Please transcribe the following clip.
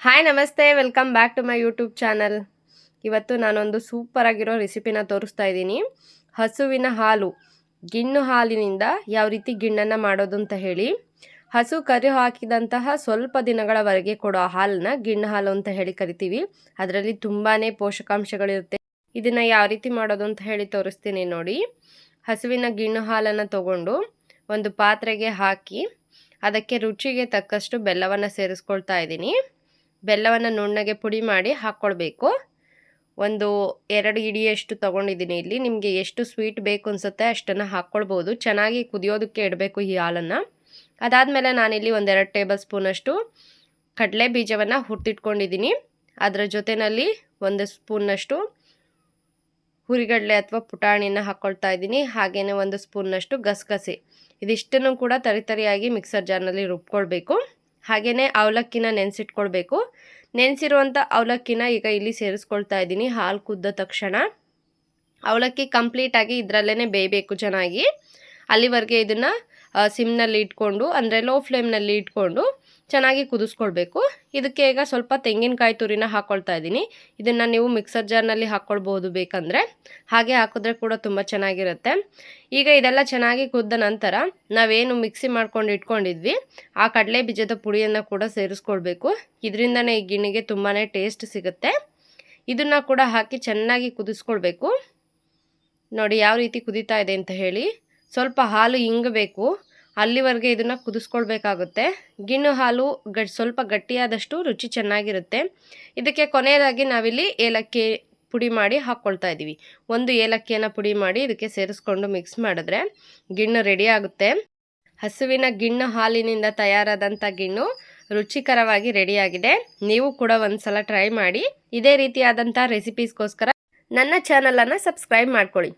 Hi ನಮಸ್ತೆ. Welcome back to my YouTube channel ಇವತ್ತು ನಾನೊಂದು ಸೂಪರ್ ಆಗಿರೋ ರೆಸಿಪಿನ ತೋರಿಸ್ತಾ ಇದ್ದೀನಿ. ಹಸುವಿನ ಹಾಲು. ಗಿಣ್ಣು ಹಾಲಿನಿಂದ ಯಾವ ರೀತಿ ಗಿಣ್ಣನ್ನು ಮಾಡೋದು ಅಂತ ಹೇಳಿ. ಹಸು ಕರಿ ಹಾಕಿದಂತಹ ಸ್ವಲ್ಪ ದಿನಗಳವರೆಗೆ ಕೊಡೋ ಹಾಲನ್ನ ಗಿಣ್ಣು ಹಾಲು ಅಂತ ಹೇಳಿ ಕರಿತೀವಿ. ಅದರಲ್ಲಿ ತುಂಬಾ ಪೋಷಕಾಂಶಗಳಿರುತ್ತೆ. ಇದನ್ನು ಯಾವ ರೀತಿ ಮಾಡೋದು ಅಂತ ಹೇಳಿ ತೋರಿಸ್ತೀನಿ ನೋಡಿ. ಹಸುವಿನ ಗಿಣ್ಣು ಹಾಲನ್ನು ತಗೊಂಡು ಒಂದು ಪಾತ್ರೆಗೆ ಹಾಕಿ ಅದಕ್ಕೆ ರುಚಿಗೆ ತಕ್ಕಷ್ಟು ಬೆಲ್ಲವನ್ನು ಸೇರಿಸ್ಕೊಳ್ತಾ ಇದ್ದೀನಿ. ಬೆಲ್ಲವನ್ನು ನುಣ್ಣಗೆ ಪುಡಿ ಮಾಡಿ ಹಾಕ್ಕೊಳ್ಬೇಕು ಒಂದು ಎರಡು ಇಡಿಯಷ್ಟು ತೊಗೊಂಡಿದ್ದೀನಿ ಇಲ್ಲಿ. ನಿಮಗೆ ಎಷ್ಟು ಸ್ವೀಟ್ ಬೇಕು ಅನಿಸುತ್ತೆ ಅಷ್ಟನ್ನು ಹಾಕ್ಕೊಳ್ಬೋದು ಚೆನ್ನಾಗಿ ಕುದಿಯೋದಕ್ಕೆ ಇಡಬೇಕು ಈ ಹಾಲನ್ನು. ಅದಾದಮೇಲೆ ನಾನಿಲ್ಲಿ ಒಂದೆರಡು ಟೇಬಲ್ ಸ್ಪೂನಷ್ಟು ಕಡಲೆ ಬೀಜವನ್ನು ಹುರ್ತಿಟ್ಕೊಂಡಿದ್ದೀನಿ ಅದರ ಜೊತೆಯಲ್ಲಿ ಒಂದು ಸ್ಪೂನ್ನಷ್ಟು ಹುರಿಗಡಲೆ ಅಥವಾ ಪುಟಾಣಿನ ಹಾಕ್ಕೊಳ್ತಾ ಇದ್ದೀನಿ. ಹಾಗೆಯೇ ಒಂದು ಸ್ಪೂನ್ನಷ್ಟು ಗಸಗಸೆ. ಇದಿಷ್ಟನ್ನು ಕೂಡ ತರಿತರಿಯಾಗಿ ಮಿಕ್ಸರ್ ಜಾರ್ನಲ್ಲಿ ರುಬ್ಕೊಳ್ಬೇಕು. ಹಾಗೆಯೇ ಅವಲಕ್ಕಿನ ನೆನೆಸಿಟ್ಕೊಳ್ಬೇಕು. ನೆನೆಸಿರುವಂಥ ಅವಲಕ್ಕಿನ ಈಗ ಇಲ್ಲಿ ಸೇರಿಸ್ಕೊಳ್ತಾ ಇದ್ದೀನಿ ಹಾಲು ಕುದ್ದ ತಕ್ಷಣ. ಅವಲಕ್ಕಿ ಕಂಪ್ಲೀಟಾಗಿ ಇದರಲ್ಲೇ ಬೇಯಬೇಕು ಚೆನ್ನಾಗಿ. ಅಲ್ಲಿವರೆಗೆ ಇದನ್ನು ಸಿಮ್ನಲ್ಲಿ ಇಟ್ಕೊಂಡು, ಅಂದರೆ ಲೋ ಫ್ಲೇಮ್ನಲ್ಲಿ ಇಟ್ಕೊಂಡು ಚೆನ್ನಾಗಿ ಕುದಿಸ್ಕೊಳ್ಬೇಕು. ಇದಕ್ಕೆ ಈಗ ಸ್ವಲ್ಪ ತೆಂಗಿನಕಾಯಿ ತುರಿನ ಹಾಕ್ಕೊಳ್ತಾ ಇದ್ದೀನಿ. ಇದನ್ನು ನೀವು ಮಿಕ್ಸರ್ ಜಾರ್ನಲ್ಲಿ ಹಾಕ್ಕೊಳ್ಬೋದು ಬೇಕಂದರೆ. ಹಾಗೆ ಹಾಕಿದ್ರೆ ಕೂಡ ತುಂಬ ಚೆನ್ನಾಗಿರುತ್ತೆ. ಈಗ ಇದೆಲ್ಲ ಚೆನ್ನಾಗಿ ಕುದ್ದ ನಂತರ ನಾವೇನು ಮಿಕ್ಸಿ ಮಾಡ್ಕೊಂಡು ಇಟ್ಕೊಂಡಿದ್ವಿ, ಆ ಕಡಲೆ ಬೀಜದ ಪುಡಿಯನ್ನು ಕೂಡ ಸೇರಿಸ್ಕೊಳ್ಬೇಕು. ಇದರಿಂದನೇ ಈ ಗಿಣ್ಣಿಗೆ ತುಂಬಾ ಟೇಸ್ಟ್ ಸಿಗುತ್ತೆ. ಇದನ್ನು ಕೂಡ ಹಾಕಿ ಚೆನ್ನಾಗಿ ಕುದಿಸ್ಕೊಳ್ಬೇಕು. ನೋಡಿ, ಯಾವ ರೀತಿ ಕುದೀತಾ ಇದೆ ಅಂತ ಹೇಳಿ. ಸ್ವಲ್ಪ ಹಾಲು ಇಂಗಬೇಕು. ಅಲ್ಲಿವರೆಗೆ ಇದನ್ನು ಕುದಿಸ್ಕೊಳ್ಬೇಕಾಗುತ್ತೆ. ಗಿಣ್ಣು ಹಾಲು ಗಟ್ ಸ್ವಲ್ಪ ಗಟ್ಟಿಯಾದಷ್ಟು ರುಚಿ ಚೆನ್ನಾಗಿರುತ್ತೆ. ಇದಕ್ಕೆ ಕೊನೆಯದಾಗಿ ನಾವಿಲ್ಲಿ ಏಲಕ್ಕಿ ಪುಡಿ ಮಾಡಿ ಹಾಕ್ಕೊಳ್ತಾ ಇದ್ದೀವಿ ಒಂದು ಏಲಕ್ಕಿಯನ್ನು ಪುಡಿ ಮಾಡಿ ಇದಕ್ಕೆ ಸೇರಿಸ್ಕೊಂಡು ಮಿಕ್ಸ್ ಮಾಡಿದ್ರೆ ಗಿಣ್ಣು ರೆಡಿ ಆಗುತ್ತೆ. ಹಸುವಿನ ಗಿಣ್ಣು ಹಾಲಿನಿಂದ ತಯಾರಾದಂಥ ಗಿಣ್ಣು ರುಚಿಕರವಾಗಿ ರೆಡಿಯಾಗಿದೆ ನೀವು ಕೂಡ ಒಂದು ಸಲ ಟ್ರೈ ಮಾಡಿ. ಇದೇ ರೀತಿಯಾದಂಥ ರೆಸಿಪೀಸ್ಗೋಸ್ಕರ ನನ್ನ ಚಾನಲನ್ನು ಸಬ್ಸ್ಕ್ರೈಬ್ ಮಾಡ್ಕೊಳ್ಳಿ.